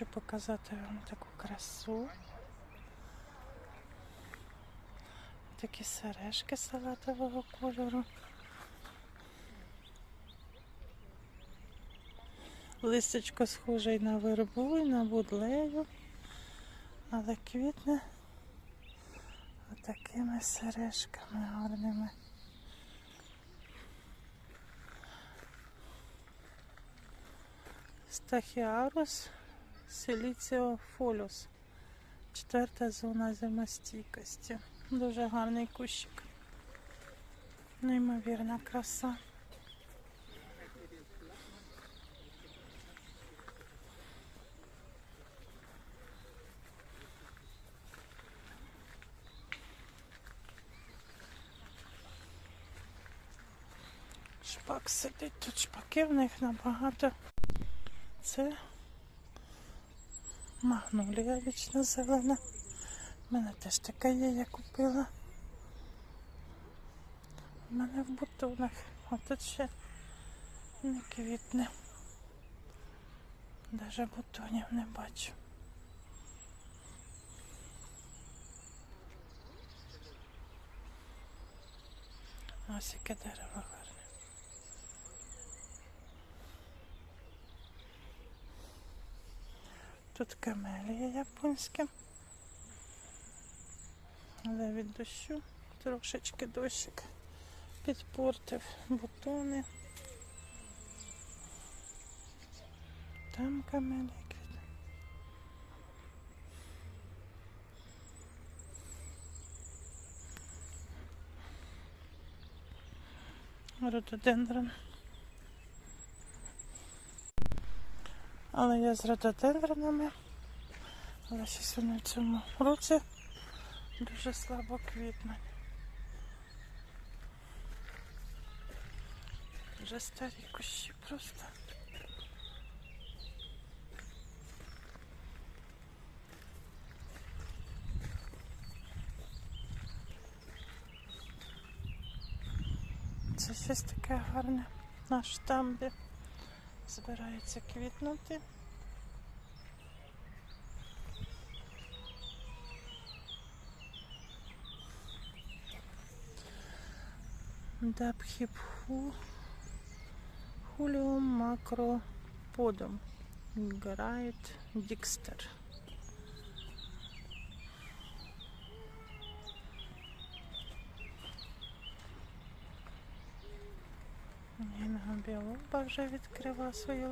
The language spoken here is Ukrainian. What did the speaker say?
хочу показати вам таку красу. Такі сережки салатового кольору. Листочко схоже і на вербу, і на будлею, але квітне отакими сережками гарними. Стахіарус силіціофолюс. Четверта зона зимостійкості. Дуже гарний кущик. Неймовірна краса. Шпак сидить, тут шпаки в них набагато. Це магнолія вічно зелена. У мене теж така є, я купила. У мене в бутонах. А тут ще не квітне. Даже бутонів не бачу. Ось яке дерево гарне. Тут камелія японська. Але від дощу трошечки дощик підпортив бутони. Там камелія квітне. Рододендрон. Але я з рододендронами. Але щось вони в цьому році дуже слабо квітнуть. Вже старі кущі просто. Це щось таке гарне на штамбі. Збирається квітнути. Дабхіпху Хуліум макроподом. Грайт Дікстер. Гінга біолоба вже відкрила свої